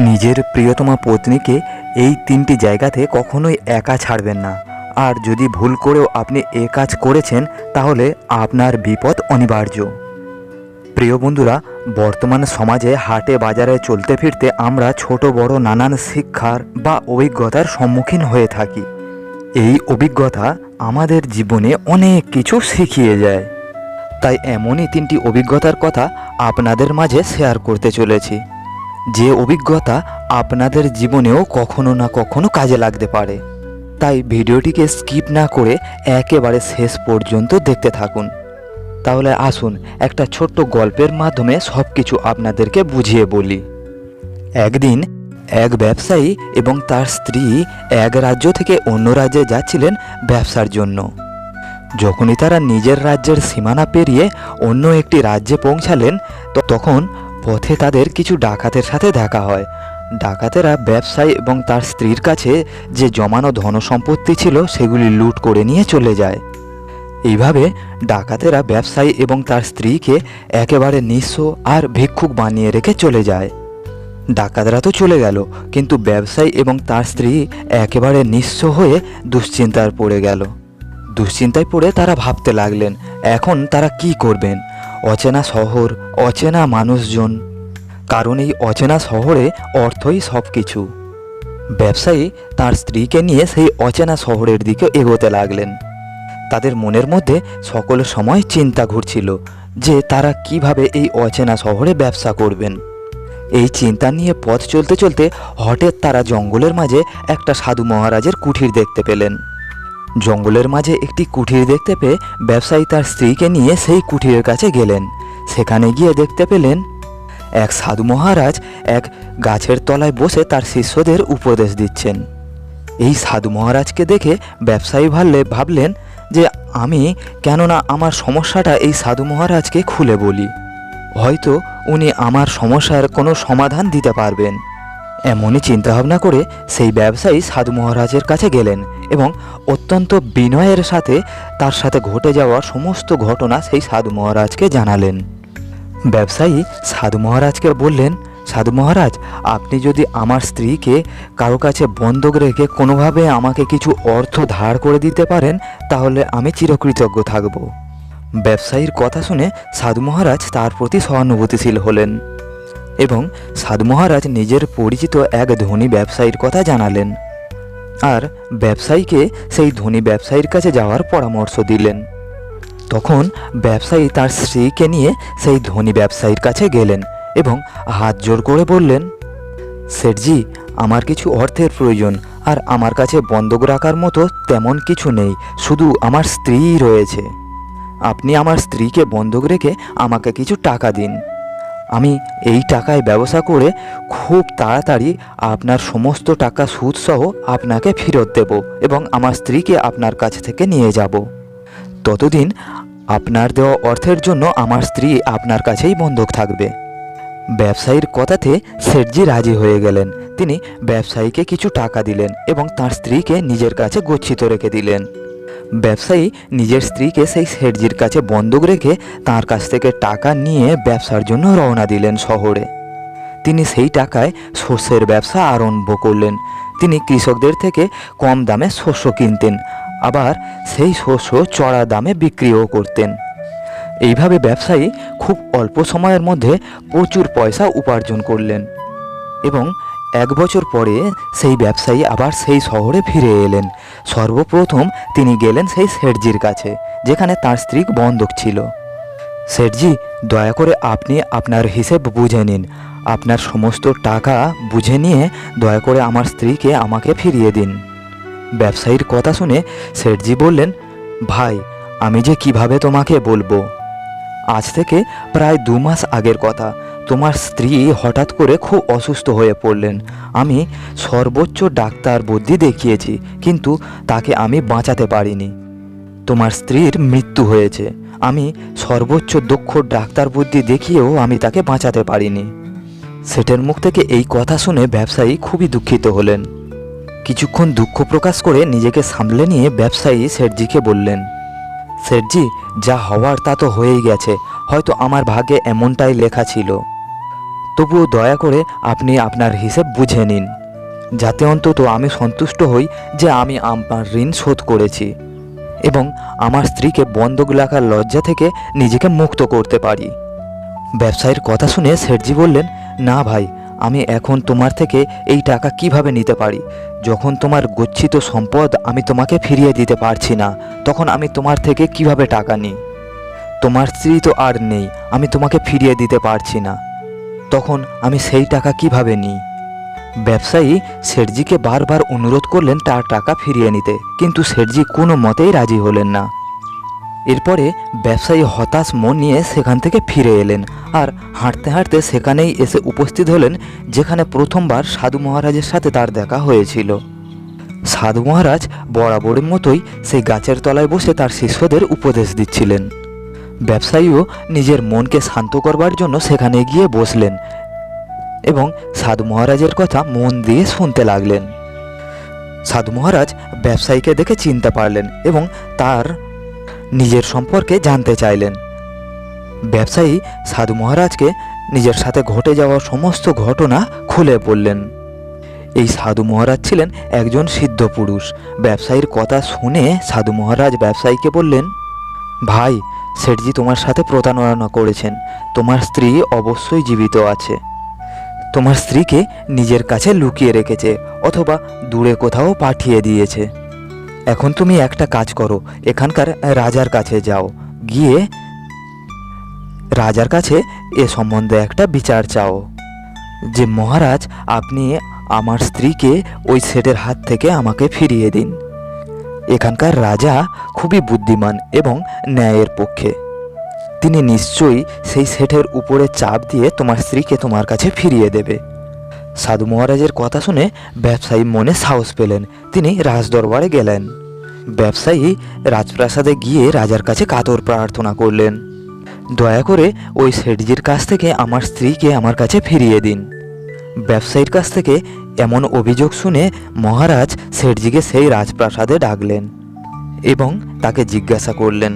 নিজের প্রিয়তমা পত্নীকে এই তিনটি জায়গাতে কখনোই একা ছাড়বেন না। আর যদি ভুল করেও আপনি এ কাজ করেছেন, তাহলে আপনার বিপদ অনিবার্য। প্রিয় বন্ধুরা, বর্তমান সমাজে হাটে বাজারে চলতে ফিরতে আমরা ছোট বড় নানান শিক্ষার বা অভিজ্ঞতার সম্মুখীন হয়ে থাকি। এই অভিজ্ঞতা আমাদের জীবনে অনেক কিছু শিখিয়ে যায়। তাই এমনই তিনটি অভিজ্ঞতার কথা আপনাদের মাঝে শেয়ার করতে চলেছি। যে অভিজ্ঞতা আপনাদের জীবনেও কখনো না কখনো কাজে লাগতে পারে। তাই ভিডিওটিকে স্কিপ না করে একেবারে শেষ পর্যন্ত দেখতে থাকুন। তাহলে আসুন একটা ছোট্ট গল্পের মাধ্যমে সব কিছু আপনাদেরকে বুঝিয়ে বলি। একদিন এক ব্যবসায়ী এবং তার স্ত্রী এক রাজ্য থেকে অন্য রাজ্যে যাচ্ছিলেন ব্যবসার জন্য। যখনই তারা নিজের রাজ্যের সীমানা পেরিয়ে অন্য একটি রাজ্যে পৌঁছালেন, তখন পথে তাদের কিছু ডাকাতের সাথে দেখা হয়। ডাকাতেরা ব্যবসায়ী এবং তার স্ত্রীর কাছে যে জমানো ধনসম্পত্তি ছিল সেগুলি লুট করে নিয়ে চলে যায়। এইভাবে ডাকাতেরা ব্যবসায়ী এবং তার স্ত্রীকে একেবারে নিঃস্ব আর ভিক্ষুক বানিয়ে রেখে চলে যায়। ডাকাতরা তো চলে গেল, কিন্তু ব্যবসায়ী এবং তার স্ত্রী একেবারে নিঃস্ব হয়ে দুশ্চিন্তার পড়ে গেল। দুশ্চিন্তায় পড়ে তারা ভাবতে লাগলেন, এখন তারা কি করবেন? অচেনা শহর, অচেনা মানুষজন। কারণ এই অচেনা শহরে অর্থই সব কিছু ব্যবসায়ী তার স্ত্রীকে নিয়ে সেই অচেনা শহরের দিকে এগোতে লাগলেন। তাদের মনের মধ্যে সকল সময় চিন্তা ঘুরছিল যে তারা কীভাবে এই অচেনা শহরে ব্যবসা করবেন। এই চিন্তা নিয়ে পথ চলতে চলতে হঠাৎ তারা জঙ্গলের মাঝে একটা সাধু মহারাজের কুঠির দেখতে পেলেন। জঙ্গলের মাঝে একটি কুঠির দেখতে পেয়ে ব্যবসায়ী তার স্ত্রীকে নিয়ে সেই কুঠিরের কাছে গেলেন। সেখানে গিয়ে দেখতে পেলেন এক সাধু মহারাজ এক গাছের তলায় বসে তার শিষ্যদের উপদেশ দিচ্ছেন। এই সাধু মহারাজকে দেখে ব্যবসায়ী ভাবলে ভাবলেন যে, আমি কেননা আমার সমস্যাটা এই সাধু মহারাজকে খুলে বলি। হয়তো উনি আমার সমস্যার কোনো সমাধান দিতে পারবেন। এমনই চিন্তাভাবনা করে সেই ব্যবসায়ী সাধু মহারাজের কাছে গেলেন এবং অত্যন্ত বিনয়ের সাথে তার সাথে ঘটে যাওয়া সমস্ত ঘটনা সেই সাধু মহারাজকে জানালেন। ব্যবসায়ী সাধু মহারাজকে বললেন, সাধু মহারাজ, আপনি যদি আমার স্ত্রীকে কারও কাছে বন্ধক রেখে কোনোভাবে আমাকে কিছু অর্থ ধার করে দিতে পারেন, তাহলে আমি চিরকৃতজ্ঞ থাকব। ব্যবসায়ীর কথা শুনে সাধু মহারাজ তার প্রতি সহানুভূতিশীল হলেন। এবং সাধু মহারাজ নিজের পরিচিত এক ধনী ব্যবসায়ীর কথা জানালেন। আর ব্যবসায়ীকে সেই ধনী ব্যবসায়ীর কাছে যাওয়ার পরামর্শ দিলেন। তখন ব্যবসায়ী তার স্ত্রীকে নিয়ে সেই ধনী ব্যবসায়ীর কাছে গেলেন এবং হাত জোর করে বললেন, শেঠজি, আমার কিছু অর্থের প্রয়োজন, আর আমার কাছে বন্ধক রাখার মতো তেমন কিছু নেই, শুধু আমার স্ত্রীই রয়েছে। আপনি আমার স্ত্রীকে বন্ধক রেখে আমাকে কিছু টাকা দিন। আমি এই টাকায় ব্যবসা করে খুব তাড়াতাড়ি আপনার সমস্ত টাকা সুদসহ আপনাকে ফেরত দেব এবং আমার স্ত্রীকে আপনার কাছ থেকে নিয়ে যাব। ততদিন আপনার দেওয়া অর্থের জন্য আমার স্ত্রী আপনার কাছেই বন্ধক থাকবে। ব্যবসায়ীর কথাতে শেঠজি রাজি হয়ে গেলেন। তিনি ব্যবসায়ীকে কিছু টাকা দিলেন এবং তার স্ত্রীকে নিজের কাছে গচ্ছিত রেখে দিলেন। ব্যবসায়ী নিজের স্ত্রীকে সেই শেঠজির কাছে বন্ধক রেখে তার কাছ থেকে টাকা নিয়ে ব্যবসার জন্য রওনা দিলেন শহরে। তিনি সেই টাকায় শস্যের ব্যবসা আরম্ভ করলেন। তিনি কৃষকদের থেকে কম দামে শস্য কিনতেন, আবার সেই শস্য চড়া দামে বিক্রিও করতেন। এইভাবে ব্যবসায়ী খুব অল্প সময়ের মধ্যে প্রচুর পয়সা উপার্জন করলেন এবং এক বছর পরে সেই ব্যবসায়ী আবার সেই শহরে ফিরে এলেন। সর্বপ্রথম তিনি গেলেন সেই শেঠজির কাছে, যেখানে তার স্ত্রী বন্ধক ছিল। শেঠজি, দয়া করে আপনি আপনার হিসেব বুঝে নিন। আপনার সমস্ত টাকা বুঝে নিয়ে দয়া করে আমার স্ত্রীকে আমাকে ফিরিয়ে দিন। ব্যবসায়ীর কথা শুনে শেঠজি বললেন, ভাই, আমি যে কীভাবে তোমাকে বলব? আজ থেকে প্রায় দু মাস আগের কথা। তোমার স্ত্রী হঠাৎ করে খুব অসুস্থ হয়ে পড়লেন। আমি সর্বোচ্চ ডাক্তার বুদ্ধি দেখিয়েছি, কিন্তু তাকে আমি বাঁচাতে পারিনি। তোমার স্ত্রীর মৃত্যু হয়েছে। আমি সর্বোচ্চ দক্ষ ডাক্তার বুদ্ধি দেখিয়েও আমি তাকে বাঁচাতে পারিনি। সেটের মুখ থেকে এই কথা শুনে ব্যবসায়ী খুবই দুঃখিত হলেন। কিছুক্ষণ দুঃখ প্রকাশ করে নিজেকে সামলে নিয়ে ব্যবসায়ী শেঠজিকে বললেন, শেঠজি, যা হওয়ার তা তো হয়েই গেছে। হয়তো আমার ভাগ্যে এমনটাই লেখা ছিল। তবুও দয়া করে আপনি আপনার হিসেব বুঝে নিন। যাতে অন্তত আমি সন্তুষ্ট হই যে আমি আমার ঋণ শোধ করেছি এবং আমার স্ত্রীকে বন্ধক রাখার লজ্জা থেকে নিজেকে মুক্ত করতে পারি। ব্যবসায়ীর কথা শুনে শেঠজি বললেন, না ভাই, আমি এখন তোমার থেকে এই টাকা কীভাবে নিতে পারি? যখন তোমার গচ্ছিত সম্পদ আমি তোমাকে ফিরিয়ে দিতে পারছি না, তখন আমি তোমার থেকে কীভাবে টাকা নিই? তোমার স্ত্রী তো আর নেই, আমি তোমাকে ফিরিয়ে দিতে পারছি না। তখন আমি সেই টাকা কীভাবে নিই? ব্যবসায়ী শেঠজিকে বারবার অনুরোধ করলেন তার টাকা ফিরিয়ে নিতে, কিন্তু শেঠজি কোনো মতেই রাজি হলেন না। এরপরে ব্যবসায়ী হতাশ মন নিয়ে সেখান থেকে ফিরে এলেন আর হাঁটতে হাঁটতে সেখানেই এসে উপস্থিত হলেন, যেখানে প্রথমবার সাধু মহারাজের সাথে তার দেখা হয়েছিল। সাধু মহারাজ বরাবরের মতোই সেই গাছের তলায় বসে তার শিষ্যদের উপদেশ দিচ্ছিলেন। ব্যবসায়ীও নিজের মনকে শান্ত করবার জন্য সেখানে গিয়ে বসলেন এবং সাধু মহারাজের কথা মন দিয়ে শুনতে লাগলেন। সাধু মহারাজ ব্যবসায়ীকে দেখে চিনতে পারলেন এবং তার নিজের সম্পর্কে জানতে চাইলেন। ব্যবসায়ী সাধু মহারাজকে নিজের সাথে ঘটে যাওয়া সমস্ত ঘটনা খুলে বললেন। এই সাধু মহারাজ ছিলেন একজন সিদ্ধ পুরুষ। ব্যবসায়ীর কথা শুনে সাধু মহারাজ ব্যবসায়ীকে বললেন, ভাই শেঠজি তোমার সাথে প্রতারণা করেছেন। তোমার স্ত্রী অবশ্যই জীবিত আছে। তোমার স্ত্রীকে নিজের কাছে লুকিয়ে রেখেছে অথবা দূরে কোথাও পাঠিয়ে দিয়েছে। এখন তুমি একটা কাজ করো, এখানকার রাজার কাছে যাও। গিয়ে রাজার কাছে এ সম্বন্ধে একটা বিচার চাও। যে মহারাজ, আপনি আমার স্ত্রীকে ওই সেটের হাত থেকে আমাকে ফিরিয়ে দিন। এখানকার রাজা খুবই বুদ্ধিমান এবং ন্যায়ের পক্ষে। তিনি নিশ্চয়ই সেই সেটের উপরে চাপ দিয়ে তোমার স্ত্রীকে তোমার কাছে ফিরিয়ে দেবে। সাধু মহারাজের কথা শুনে ব্যবসায়ী মনে সাহস পেলেন। তিনি রাজদরবারে গেলেন। ব্যবসায়ী রাজপ্রাসাদে গিয়ে রাজার কাছে কাতর প্রার্থনা করলেন, দয়া করে ওই শেঠজির কাছ থেকে আমার স্ত্রীকে আমার কাছে ফিরিয়ে দিন। ব্যবসায়ীর কাছ থেকে এমন অভিযোগ শুনে মহারাজ শেঠজিকে সেই রাজপ্রাসাদে ডাকলেন এবং তাকে জিজ্ঞাসা করলেন,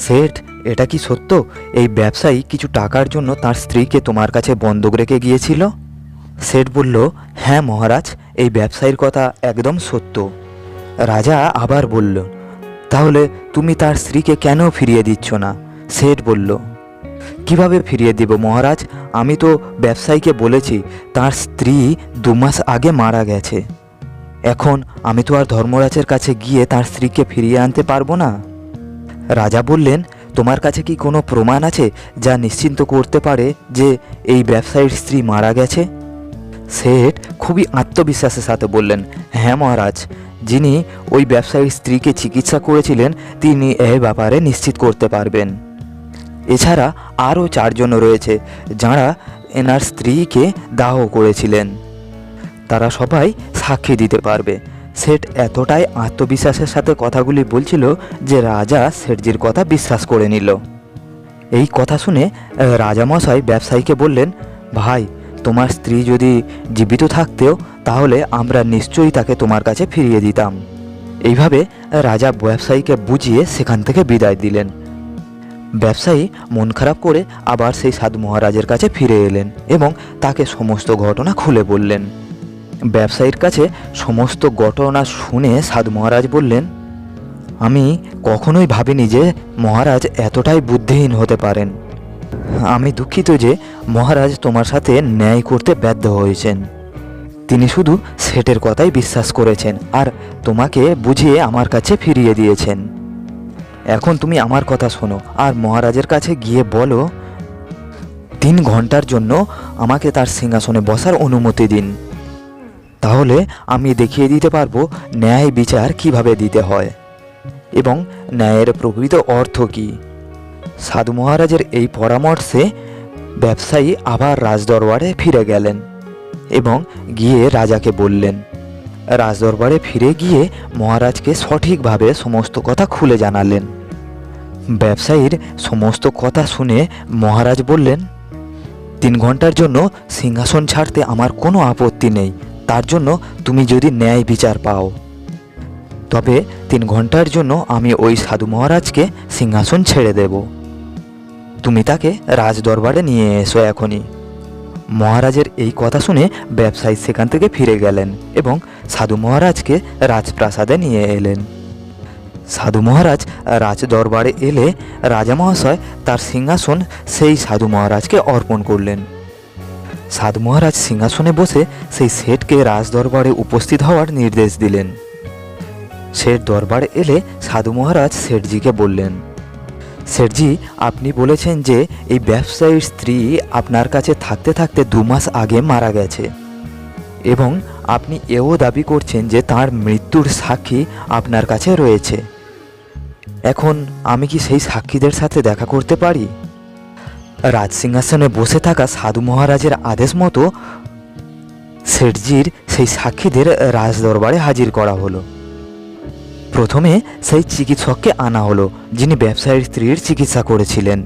শেঠ, এটা কি সত্য? এই ব্যবসায়ী কিছু টাকার জন্য তার স্ত্রীকে তোমার কাছে বন্ধক রেখে গিয়েছিল? শেঠ বলল হ্যাঁ মহারাজ, এই ব্যবসায়ীর কথা একদম সত্য। রাজা আবার বলল, তাহলে তুমি তার স্ত্রীকে কেন ফিরিয়ে দিচ্ছ না? শেঠ বলল কীভাবে ফিরিয়ে দিব মহারাজ? আমি তো ব্যবসায়ীকে বলেছি, তার স্ত্রী দু মাস আগে মারা গেছে। এখন আমি তো আর ধর্মরাজের কাছে গিয়ে তার স্ত্রীকে ফিরিয়ে আনতে পারব না। রাজা বললেন, তোমার কাছে কি কোনো প্রমাণ আছে যা নিশ্চিন্ত করতে পারে যে এই ব্যবসায়ীর স্ত্রী মারা গেছে? শেঠ খুবই আত্মবিশ্বাসের সাথে বললেন হ্যাঁ মহারাজ, যিনি ওই ব্যবসায়ীর স্ত্রীকে চিকিৎসা করেছিলেন, তিনি এ ব্যাপারে নিশ্চিত করতে পারবেন। এছাড়া আরও চারজন রয়েছে যাঁরা এনার স্ত্রীকে দাহ করেছিলেন। তারা সবাই সাক্ষী দিতে পারবে। সেট এতটাই আত্মবিশ্বাসের সাথে কথাগুলি বলছিল যে রাজা শেঠজির কথা বিশ্বাস করে নিল। এই কথা শুনে রাজামশাই ব্যবসায়ীকে বললেন, ভাই, তোমার স্ত্রী যদি জীবিত থাকতেও, তাহলে আমরা নিশ্চয়ই তাকে তোমার কাছে ফিরিয়ে দিতাম। এইভাবে রাজা ব্যবসায়ীকে বুঝিয়ে সেখান থেকে বিদায় দিলেন। ব্যবসায়ী মন খারাপ করে আবার সেই সাধু মহারাজের কাছে ফিরে এলেন এবং তাকে সমস্ত ঘটনা খুলে বললেন। ব্যবসায়ীর কাছে সমস্ত ঘটনা শুনে সাধু মহারাজ বললেন, আমি কখনোই ভাবিনি যে মহারাজ এতটাই বুদ্ধিহীন হতে পারেন। আমি দুঃখিত যে মহারাজ তোমার সাথে ন্যায় করতে ব্যর্থ হয়েছেন। তিনি শুধু সেটের কথাই বিশ্বাস করেছেন আর তোমাকে বুঝিয়ে আমার কাছে ফিরিয়ে দিয়েছেন। এখন তুমি আমার কথা শোনো, আর মহারাজের কাছে গিয়ে বলো, তিন ঘণ্টার জন্য আমাকে তার সিংহাসনে বসার অনুমতি দিন। তাহলে আমি দেখিয়ে দিতে পারব ন্যায় বিচার কীভাবে দিতে হয়, এবং ন্যায়ের প্রকৃত অর্থ কী। সাধু মহারাজের এই পরামর্শে ব্যবসায়ী আবার রাজদরবারে ফিরে গেলেন, এবং গিয়ে রাজাকে বললেন রাজদরবারে ফিরে গিয়ে মহারাজকে সঠিকভাবে সমস্ত কথা খুলে জানালেন। ব্যবসায়ীর সমস্ত কথা শুনে মহারাজ বললেন, তিন ঘণ্টার জন্য সিংহাসন ছাড়তে আমার কোনো আপত্তি নেই। তার জন্য তুমি যদি ন্যায় বিচার পাও। তবে তিন ঘণ্টার জন্য আমি ওই সাধু মহারাজকে সিংহাসন ছেড়ে দেব। তুমি তাকে রাজদরবারে নিয়ে এসো এখনই। মহারাজের এই কথা শুনে ব্যবসায়ী সেখান থেকে ফিরে গেলেন এবং সাধু মহারাজকে রাজপ্রাসাদে নিয়ে এলেন। সাধু মহারাজ রাজ দরবারে এলে রাজা মহাশয় তার সিংহাসন সেই সাধু মহারাজকে অর্পণ করলেন। সাধু মহারাজ সিংহাসনে বসে সেই শেঠকে রাজ দরবারে উপস্থিত হওয়ার নির্দেশ দিলেন। শেঠ দরবারে এলে সাধু মহারাজ শেঠজিকে বললেন শেঠজি আপনি বলেছেন যে এই ব্যবসায়ীর স্ত্রী আপনার কাছে থাকতে থাকতে দু মাস আগে মারা গেছে। এবং আপনি এও দাবি করছেন যে তার মৃত্যুর সাক্ষী আপনার কাছে রয়েছে। এখন আমি কি সেই সাক্ষীদের সাথে দেখা করতে পারি? রাজসিংহাসনে বসে থাকা সাধু মহারাজের আদেশ মতো শেঠজির সেই সাক্ষীদের রাজদরবারে হাজির করা হলো। প্রথমে সেই চিকিৎসককে আনা হলো, যিনি ব্যবসায়ীর স্ত্রীর চিকিৎসা করেছিলেন।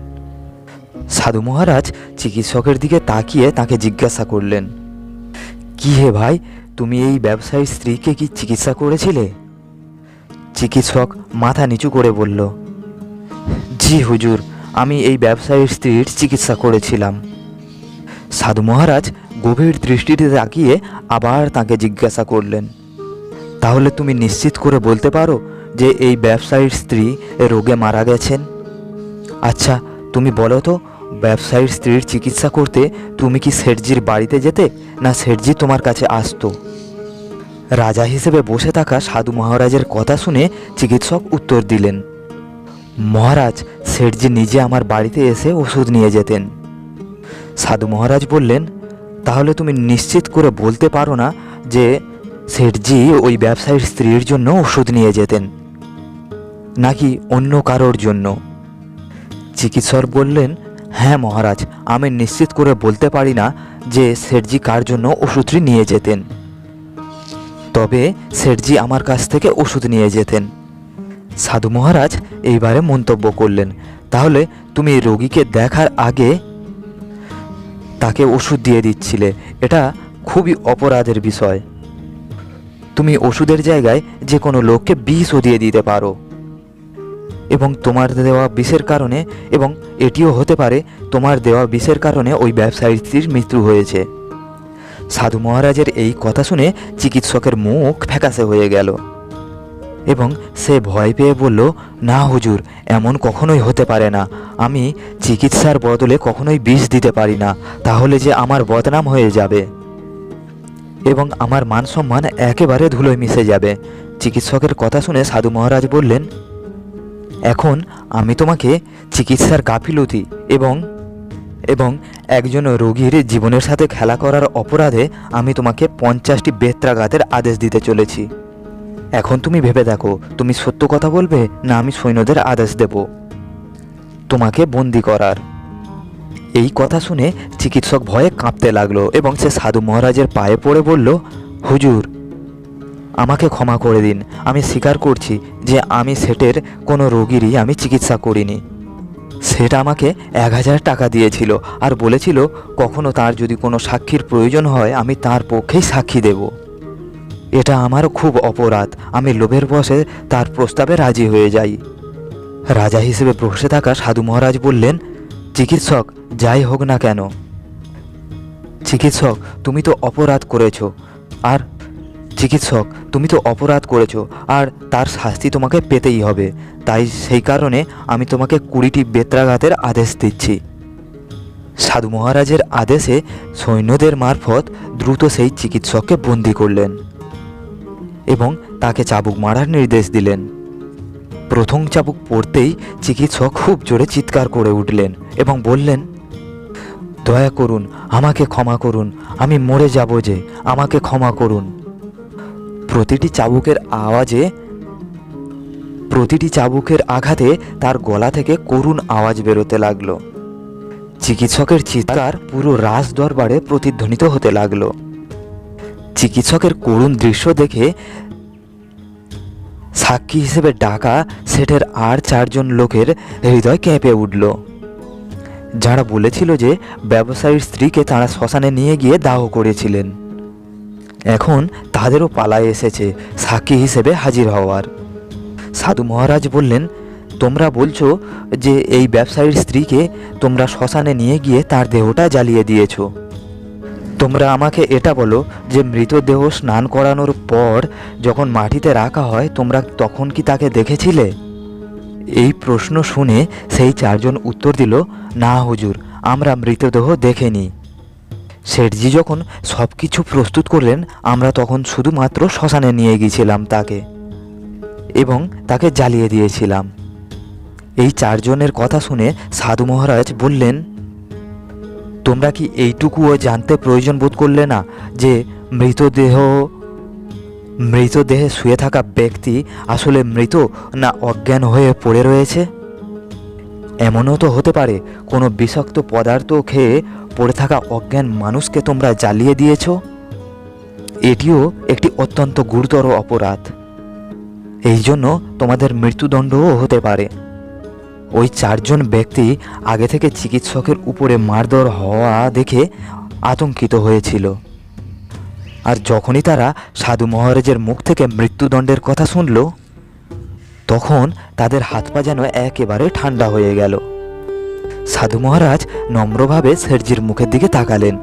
সাধু মহারাজ চিকিৎসকের দিকে তাকিয়ে তাকে জিজ্ঞাসা করলেন, কি হে ভাই, তুমি এই ব্যবসায়ীর স্ত্রীকে কি চিকিৎসা করেছিলে? চিকিৎসক মাথা নিচু করে বলল, জি হুজুর, আমি এই ব্যবসায়ীর স্ত্রীর চিকিৎসা করেছিলাম। সাধু মহারাজ গভীর দৃষ্টিতে তাকিয়ে আবার তাকে জিজ্ঞাসা করলেন তাহলে তুমি নিশ্চিত করে বলতে পারো যে এই ব্যবসায়ীর স্ত্রী রোগে মারা গেছেন? আচ্ছা তুমি বলো তো, ব্যবসায়ীর স্ত্রীর চিকিৎসা করতে তুমি কি শেঠজির বাড়িতে যেতে না শেঠজি তোমার কাছে আসতো? রাজা হিসেবে বসে থাকা সাধু মহারাজের কথা শুনে চিকিৎসক উত্তর দিলেন, মহারাজ, শেঠজি নিজে আমার বাড়িতে এসে ওষুধ নিয়ে যেতেন। সাধু মহারাজ বললেন, তাহলে তুমি নিশ্চিত করে বলতে পারো না যে শেঠজি ওই ব্যবসায়ীর স্ত্রীর জন্য ওষুধ নিয়ে যেতেন, নাকি অন্য কারোর জন্য। চিকিৎসক বললেন হ্যাঁ মহারাজ, আমি নিশ্চিত করে বলতে পারি না যে শেঠজি কার জন্য ওষুধটি নিয়ে যেতেন। তবে শেঠজি আমার কাছ থেকে ওষুধ নিয়ে যেতেন। সাধু মহারাজ এইবারে মন্তব্য করলেন, তাহলে তুমি রোগীকে দেখার আগে তাকে ওষুধ দিয়ে দিচ্ছিলে, এটা খুবই অপরাধের বিষয়। তুমি ওষুধের জায়গায় যে কোনো লোককে বিষও দিয়ে দিতে পারো। এবং তোমার দেওয়া বিষের কারণে এবং এটিও হতে পারে তোমার দেওয়া বিষের কারণে ওই ব্যবসায়ীটির মৃত্যু হয়েছে। সাধু মহারাজের এই কথা শুনে চিকিৎসকের মুখ ফ্যাকাশে হয়ে গেল এবং সে ভয় পেয়ে বলল, না হুজুর, এমন কখনোই হতে পারে না। আমি চিকিৎসার বদলে কখনোই বিষ দিতে পারি না। তাহলে যে আমার বদনাম হয়ে যাবে। এবং আমার মান সম্মান একেবারে ধুলোয় মিশে যাবে। চিকিৎসকের কথা শুনে সাধু মহারাজ বললেন, এখন আমি তোমাকে চিকিৎসার গাফিলতি এবং এবং একজন রোগীর জীবনের সাথে খেলা করার অপরাধে আমি তোমাকে পঞ্চাশটি বেত্রাঘাতের আদেশ দিতে চলেছি। এখন তুমি ভেবে দেখো, তুমি সত্য কথা বলবে না আমি সৈন্যদের আদেশ দেব। তোমাকে বন্দি করার এই কথা শুনে চিকিৎসক ভয়ে কাঁপতে লাগল এবং সে সাধু মহারাজের পায়ে পড়ে বলল, হুজুর, আমাকে ক্ষমা করে দিন। আমি স্বীকার করছি যে আমি সেটের কোনো রোগীরই আমি চিকিৎসা করিনি। সেটা আমাকে এক হাজার টাকা দিয়েছিল আর বলেছিল, কখনো তার যদি কোনো সাক্ষীর প্রয়োজন হয়, আমি তার পক্ষেই সাক্ষী দেব। এটা আমার খুব অপরাধ। আমি লোভের বসে তার প্রস্তাবে রাজি হয়ে যাই রাজা হিসেবে বসে থাকা সাধু মহারাজ বললেন চিকিৎসক, যাই হোক না কেন। চিকিৎসক, তুমি তো অপরাধ করেছ। আর চিকিৎসক, তুমি তো অপরাধ করেছ। আর তার শাস্তি তোমাকে পেতেই হবে। তাই সেই কারণে আমি তোমাকে কুড়িটি বেত্রাঘাতের আদেশ দিচ্ছি। সাধু মহারাজের আদেশে সৈন্যদের মারফত দ্রুত সেই চিকিৎসককে বন্দি করলেন এবং তাকে চাবুক মারার নির্দেশ দিলেন। প্রথম চাবুক পড়তেই চিকিৎসক খুব জোরে চিৎকার করে উঠলেন এবং বললেন, দয়া করুন, আমাকে ক্ষমা করুন, আমি মরে যাব যে, আমাকে ক্ষমা করুন। প্রতিটি চাবুকের আওয়াজে, প্রতিটি চাবুকের আঘাতে তার গলা থেকে করুণ আওয়াজ বেরোতে লাগল। চিকিৎসকের চিৎকার পুরো রাজ দরবারে প্রতিধ্বনিত হতে লাগল। চিকিৎসকের করুণ দৃশ্য দেখে সাক্ষী হিসেবে ডাকা সেটের আর চারজন লোকের হৃদয় কেঁপে উঠল। যারা বলেছিল যে ব্যবসায়ীর স্ত্রীকে তারা শ্মশানে নিয়ে গিয়ে দাহ করেছিলেন। এখন তাদেরও পালায় এসেছে সাক্ষী হিসেবে হাজির হওয়ার। সাধু মহারাজ বললেন, তোমরা বলছো যে এই ব্যবসায়ীর স্ত্রীকে তোমরা শ্মশানে নিয়ে গিয়ে তার দেহটা জ্বালিয়ে দিয়েছ। তোমরা আমাকে এটা বলো যে মৃতদেহ স্নান করানোর পর যখন মাটিতে রাখা হয়, তোমরা তখন কি তাকে দেখেছিলে? এই প্রশ্ন শুনে সেই চারজন উত্তর দিল, না হুজুর, আমরা মৃতদেহ দেখিনি। শেঠজি যখন সব কিছু প্রস্তুত করলেন, আমরা তখন শুধুমাত্র শ্মশানে নিয়ে গিয়েছিলাম তাকে এবং তাকে জ্বালিয়ে দিয়েছিলাম। এই চারজনের কথা শুনে সাধু মহারাজ বললেন তোমরা কি এইটুকুও জানতে প্রয়োজন বোধ করলে না যে মৃতদেহ, মৃতদেহে শুয়ে থাকা ব্যক্তি আসলে মৃত না অজ্ঞান হয়ে পড়ে রয়েছে? এমনও তো হতে পারে, কোনো বিষাক্ত পদার্থ খেয়ে পড়ে থাকা অজ্ঞান মানুষকে তোমরা জ্বালিয়ে দিয়েছ? এটিও একটি অত্যন্ত গুরুতর অপরাধ। এই জন্য তোমাদের মৃত্যুদণ্ডও হতে পারে। ওই চারজন ব্যক্তি আগে থেকে চিকিৎসকের উপরে মারধর হওয়া দেখে আতঙ্কিত হয়েছিল। আর যখনই তারা সাধু মহারাজের মুখ থেকে মৃত্যুদণ্ডের কথা শুনল, তখন তাদের হাত পা যেন একেবারে ঠান্ডা হয়ে গেল। সাধু মহারাজ নম্রভাবে শেঠজির মুখের দিকে তাকালেন।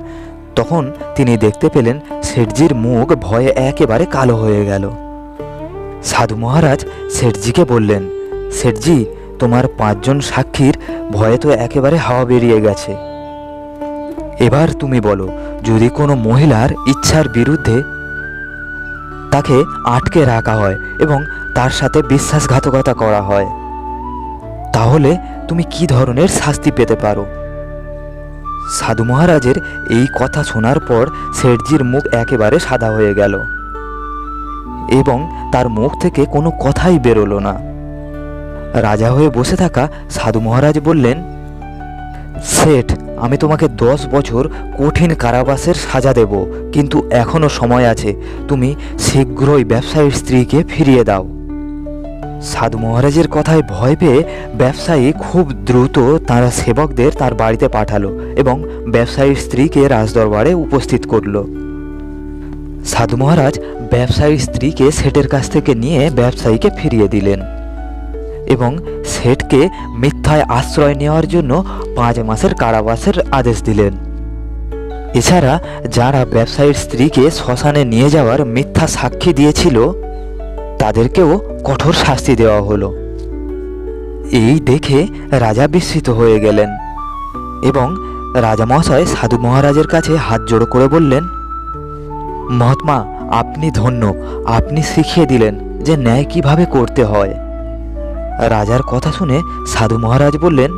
তখন তিনি দেখতে পেলেন শেঠজির মুখ ভয়ে একেবারে কালো হয়ে গেল। সাধু মহারাজ শেঠজিকে বললেন, শেঠজি তোমার পাঁচজন সাক্ষীর ভয়ে তো একেবারে হাওয়া বেরিয়ে গেছে। এবার তুমি বলো, যদি কোনো মহিলার ইচ্ছার বিরুদ্ধে তাকে আটকে রাখা হয় এবং তার সাথে বিশ্বাসঘাতকতা করা হয়, তাহলে তুমি কি ধরনের শাস্তি পেতে পারো? সাধু মহারাজের এই কথা শোনার পর শেঠজির মুখ একেবারে সাদা হয়ে গেল এবং তার মুখ থেকে কোনো কথাই বেরোলো না। রাজা হয়ে বসে থাকা সাধু মহারাজ বললেন শেঠ আমি তোমাকে দশ বছর কঠিন কারাবাসের সাজা দেব, কিন্তু এখনও সময় আছে। তুমি শীঘ্রই ব্যবসায়ীর স্ত্রীকে ফিরিয়ে দাও সাধু মহারাজের কথায় ভয় পেয়ে ব্যবসায়ী খুব দ্রুত তার সেবকদের তার বাড়িতে পাঠালো এবং ব্যবসায়ীর স্ত্রীকে রাজদরবারে উপস্থিত করল। সাধু মহারাজ ব্যবসায়ীর স্ত্রীকে সেটের কাছ থেকে নিয়ে ব্যবসায়ীকে ফিরিয়ে দিলেন। এবং শেঠকে মিথ্যায় আশ্রয় নেওয়ার জন্য পাঁচ মাসের কারাবাসের আদেশ দিলেন। এছাড়া যারা ব্যবসায়ীর স্ত্রীকে শ্মশানে নিয়ে যাওয়ার মিথ্যা সাক্ষী দিয়েছিল, তাদেরকেও কঠোর শাস্তি দেওয়া হলো। এই দেখে রাজা বিস্মিত হয়ে গেলেন এবং রাজামহাশয় সাধু মহারাজের কাছে হাত জোড়ো করে বললেন, মহাত্মা, আপনি ধন্য, আপনি শিখিয়ে দিলেন যে ন্যায় কীভাবে করতে হয়। রাজার কথা শুনে সাধু মহারাজ বললেন,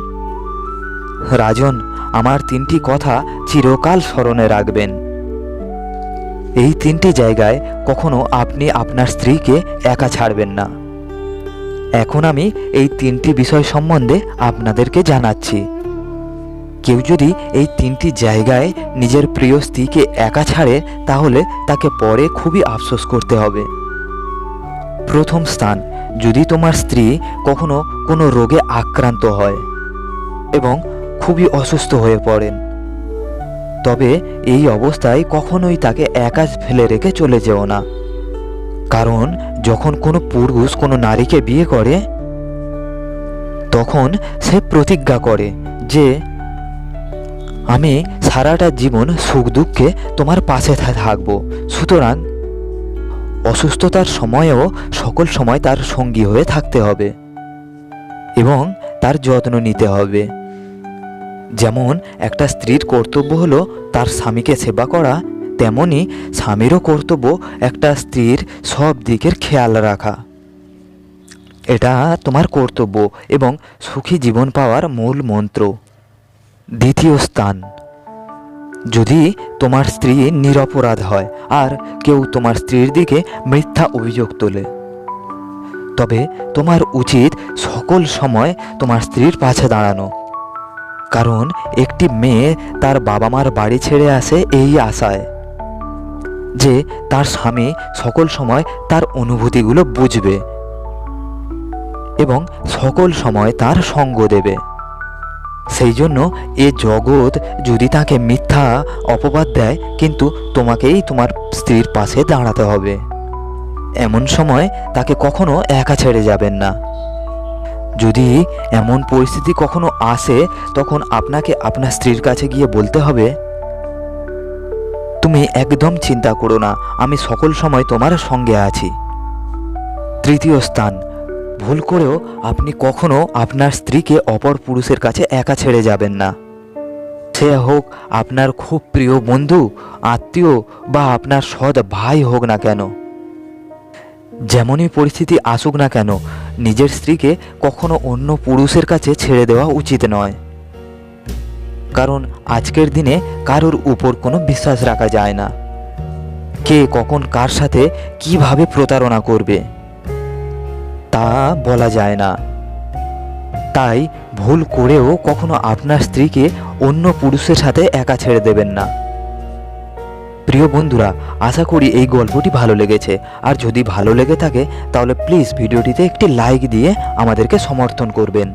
রাজন, আমার তিনটি কথা চিরকাল স্মরণে রাখবেন। এই তিনটি জায়গায় কখনো আপনি আপনার স্ত্রীকে একা ছাড়বেন না। এখন আমি এই তিনটি বিষয় সম্বন্ধে আপনাদেরকে জানাচ্ছি। কেউ যদি এই তিনটি জায়গায় নিজের প্রিয় স্ত্রীকে একা ছাড়ে, তাহলে তাকে পরে খুবই আফসোস করতে হবে। প্রথম স্থান যদি তোমার স্ত্রী কখনো কোনো রোগে আক্রান্ত হয় এবং খুবই অসুস্থ হয়ে পড়েন, তবে এই অবস্থায় কখনোই তাকে একা ফেলে রেখে চলে যেও না। কারণ যখন কোনো পুরুষ কোনো নারীকে বিয়ে করে, তখন সে প্রতিজ্ঞা করে যে, আমি সারাটা জীবন সুখ দুঃখে তোমার পাশে থাকব। সুতরাং অসুস্থতার সময়েও সকল সময় তার সঙ্গী হয়ে থাকতে হবে এবং তার যত্ন নিতে হবে। যেমন একটা স্ত্রীর কর্তব্য হলো তার স্বামীকে সেবা করা, তেমনি স্বামীরও কর্তব্য একটা স্ত্রীর সব দিকের খেয়াল রাখা। এটা তোমার কর্তব্য এবং সুখী জীবন পাওয়ার মূল মন্ত্র। দ্বিতীয় স্থান। যদি তোমার স্ত্রী নিরপরাধ হয় আর কেউ তোমার স্ত্রীর দিকে মিথ্যা অভিযোগ তোলে। তবে তোমার উচিত সকল সময় তোমার স্ত্রীর পাশে দাঁড়ানো। কারণ একটি মেয়ে তার বাবা মার বাড়ি ছেড়ে আসে এই আশায় যে তার স্বামী সকল সময় তার অনুভূতিগুলো বুঝবে এবং সকল সময় তার সঙ্গ দেবে। সেই জন্য এ জগৎ যদি তাকে মিথ্যা অপবাদ দেয়, কিন্তু তোমাকেই তোমার স্ত্রীর পাশে দাঁড়াতে হবে। এমন সময় তাকে কখনো একা ছেড়ে যাবেন না। যদি এমন পরিস্থিতি কখনো আসে, তখন আপনাকে আপনার স্ত্রীর কাছে গিয়ে বলতে হবে, তুমি একদম চিন্তা করো না, আমি সকল সময় তোমার সঙ্গে আছি। তৃতীয় স্থান ভুল করেও আপনি কখনো আপনার স্ত্রীকে অপর পুরুষের কাছে একা ছেড়ে যাবেন না। সে হোক আপনার খুব প্রিয় বন্ধু, আত্মীয় বা আপনার সৎ ভাই হোক না কেন। যেমনই পরিস্থিতি আসুক না কেন, নিজের স্ত্রীকে কখনো অন্য পুরুষের কাছে ছেড়ে দেওয়া উচিত নয়। কারণ আজকের দিনে কারোর উপর কোনো বিশ্বাস রাখা যায় না। কে কখন কার সাথে কীভাবে প্রতারণা করবে? তা বলা যায় না। তাই ভুল করেও কখনো আপনার স্ত্রীকে অন্য পুরুষের সাথে একা ছেড়ে দেবেন না। প্রিয় বন্ধুরা, আশা করি এই গল্পটি ভালো লেগেছে। আর যদি ভালো লেগে থাকে, তাহলে প্লিজ ভিডিওটিতে একটি লাইক দিয়ে আমাদেরকে সমর্থন করবেন।